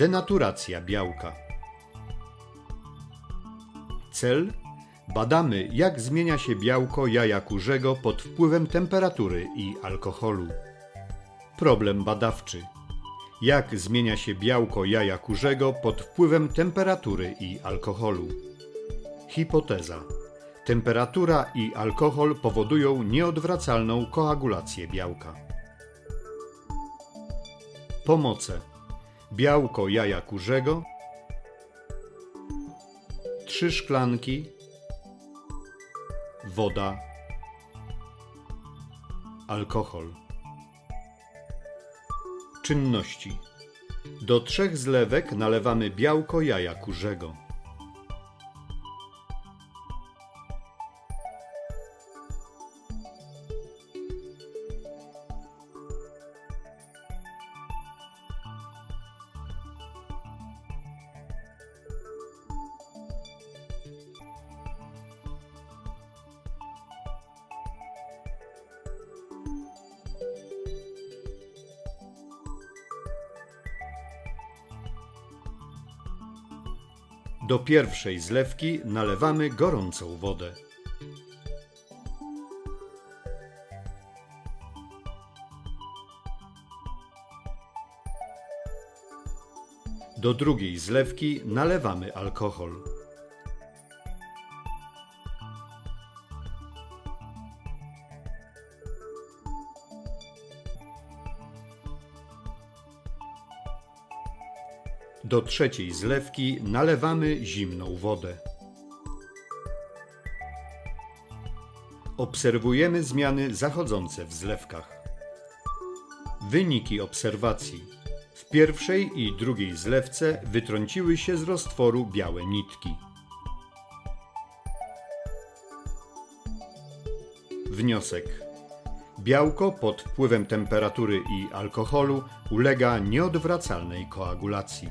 Denaturacja białka. Cel badamy, jak zmienia się białko jaja kurzego pod wpływem temperatury i alkoholu. Problem badawczy. Jak zmienia się białko jaja kurzego pod wpływem temperatury i alkoholu? Hipoteza. Temperatura i alkohol powodują nieodwracalną koagulację białka. Pomoce. Białko jaja kurzego. Trzy szklanki. Woda. Alkohol. Czynności. Do trzech zlewek nalewamy białko jaja kurzego. Do pierwszej zlewki nalewamy gorącą wodę. Do drugiej zlewki nalewamy alkohol. Do trzeciej zlewki nalewamy zimną wodę. Obserwujemy zmiany zachodzące w zlewkach. Wyniki obserwacji. W pierwszej i drugiej zlewce wytrąciły się z roztworu białe nitki. Wniosek. Białko pod wpływem temperatury i alkoholu ulega nieodwracalnej koagulacji.